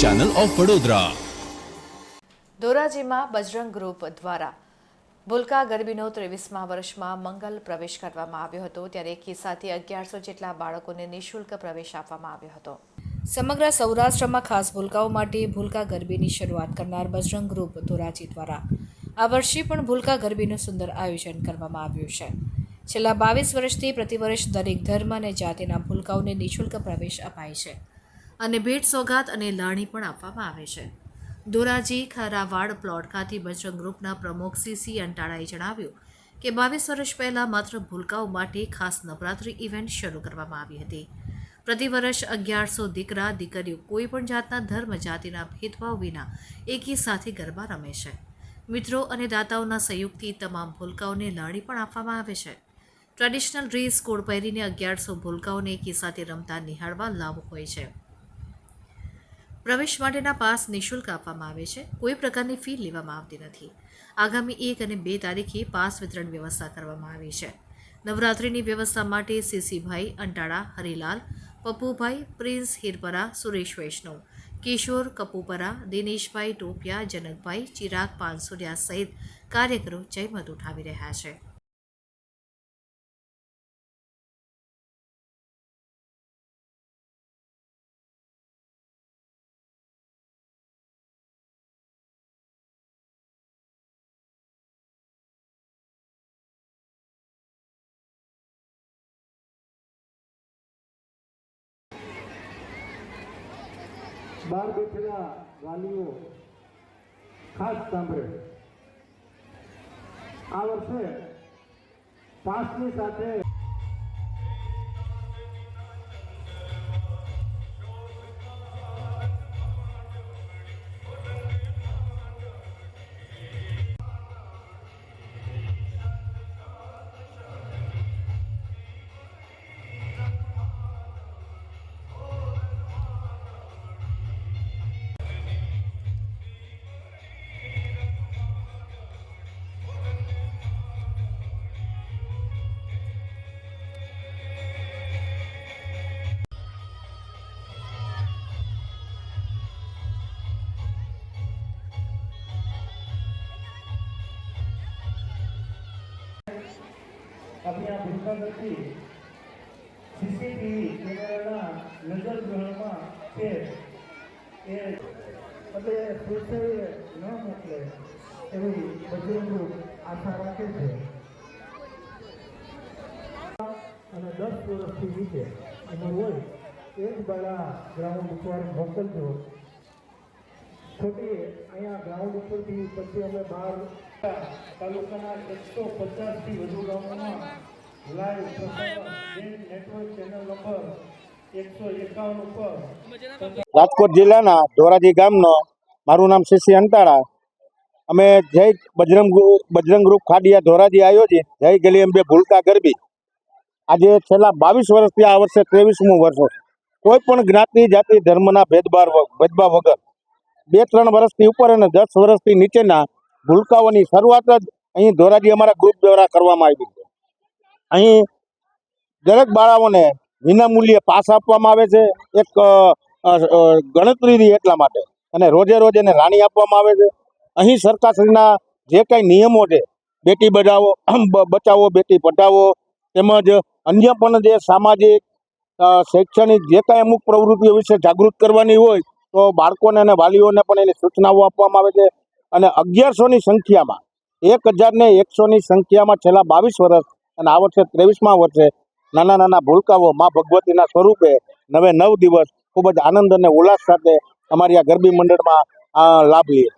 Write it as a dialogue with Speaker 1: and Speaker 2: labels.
Speaker 1: Channel of Vadodara
Speaker 2: ધોરાજીમાં Bajrang group દ્વારા ભૂલકા ગરબીનો ત્રેવીસમા વર્ષમાં મંગલ પ્રવેશ કરવામાં આવ્યો હતો. ત્યારે એક સાથે અગિયારસો જેટલા બાળકોને નિઃશુલ્ક પ્રવેશ આપવામાં આવ્યો હતો. સમગ્ર સૌરાષ્ટ્રમાં ખાસ ભૂલકાઓ માટે ભૂલકા ગરબીની શરૂઆત કરનાર બજરંગ ગ્રુપ ધોરાજી દ્વારા. આ વર્ષે પણ ભૂલકા ગરબીનું સુંદર આયોજન કરવામાં આવ્યું છે. છેલ્લા બાવીસ વર્ષથી પ્રતિવર્ષ દરેક ધર્મ અને જાતિના ભૂલકાઓને નિઃશુલ્ક પ્રવેશ અપાય છે. અને ભેટ સોગાત અને લાણી પણ આપવામાં આવે છે. ધોરાજી ખારાવાડ પ્લોટ ખાતે બજરંગ ગ્રુપના પ્રમુખ સીસી અંટાળાએ જણાવ્યું કે બાવીસ વર્ષ પહેલાં માત્ર ભૂલકાઓ માટે ખાસ નવરાત્રિ ઇવેન્ટ શરૂ કરવામાં આવી હતી. પ્રતિવર્ષ અગિયારસો દીકરા, દીકરીઓ કોઈપણ જાતના ધર્મ, જાતિના ભેદભાવ વિના એકી સાથે ગરબા રમે છે. મિત્રો અને દાતાઓના સહયોગથી તમામ ભૂલકાઓને લાડી પણ આપવામાં આવે છે. ટ્રેડિશનલ ડ્રેસ કોડ પહેરીને અગિયારસો ભૂલકાઓને એકી સાથે રમતા નિહાળવા લાભ હોય છે. પ્રવેશ માટેના પાસ નિઃશુલ્ક આપવામાં આવે છે. કોઈ પ્રકારની ફી લેવામાં આવતી નથી. આગામી એક અને બે તારીખે પાસ વિતરણ વ્યવસ્થા કરવામાં આવી છે. નવરાત્રિની વ્યવસ્થા માટે સીસીભાઈ, અંટાળા, હરિલાલ, પપ્પુભાઈ, પ્રિન્સ હિરપરા, સુરેશ વૈષ્ણવ, કિશોર, કપુપરા, દિનેશભાઈ ટોપિયા, જનકભાઈ, ચિરાગ પાનસુરિયા સહિત કાર્યકરો જયમત ઉઠાવી રહ્યા છે.
Speaker 3: બહાર બેઠેલા વાલીઓ ખાસ સાંભળે. આ વર્ષે પાસની સાથે આપણી આ ભૂલકાથી સીસીટીવી કેમેરાના નજર ગ્રહણમાં છે. એ એટલે પૃથ્વીએ ન મોકલે એવી બજરંગ આશા રાખે છે. અને દસ વર્ષથી નીચે એમાં હોય એક બાળા ગ્રાઉન્ડ ઉપર મોકલજો. છોટી અહીંયા ગ્રાઉન્ડ ઉપરથી પછી અમે બહાર તાલુકાના એકસો પચાસથી વધુ ગામોમાં
Speaker 4: રાજકોટ જિલ્લાના ધોરાજી ગામનો મારું નામ સીસી અંતાળા અમે જય બજરંગ બજરંગ ગ્રુપ ખાડિયા ધોરાજી આયોજિત, જય ગલી અંબે ભૂલકા ગરબી. આજે છેલ્લા બાવીસ વર્ષથી આ વર્ષે ત્રેવીસમું વર્ષ કોઈ પણ જ્ઞાતિ, જાતિ, ધર્મના ભેદભાવ ભેદભાવ વગર બે ત્રણ વર્ષથી ઉપર અને દસ વર્ષથી નીચેના ભૂલકાઓની શરૂઆત જ અહીં ધોરાજી અમારા ગ્રુપ દ્વારા કરવામાં આવી છે. અહીં દરેક બાળાઓને વિનામૂલ્યે પાસ આપવામાં આવે છે, એક ગણતરીની એટલા માટે અને રોજે રોજ એને રાણી આપવામાં આવે છે. અહીં સરકારશ્રીના જે કાંઈ નિયમો છે, બેટી બચાવો બચાવો, બેટી પઢાવો, તેમજ અન્ય પણ જે સામાજિક શૈક્ષણિક જે કાંઈ અમુક પ્રવૃત્તિઓ વિશે જાગૃત કરવાની હોય તો બાળકોને અને વાલીઓને પણ એની સૂચનાઓ આપવામાં આવે છે. અને અગિયારસોની સંખ્યામાં, એક હજાર ને એકસોની સંખ્યામાં છેલ્લા બાવીસ વર્ષ અને આ વર્ષે ત્રેવીસમાં વર્ષે નાના નાના ભૂલકાઓ મા ભગવતીના સ્વરૂપે નવે નવ દિવસ ખૂબ જ આનંદ અને ઉલ્લાસ સાથે અમારી આ ગરબી મંડળમાં લાભ લઈએ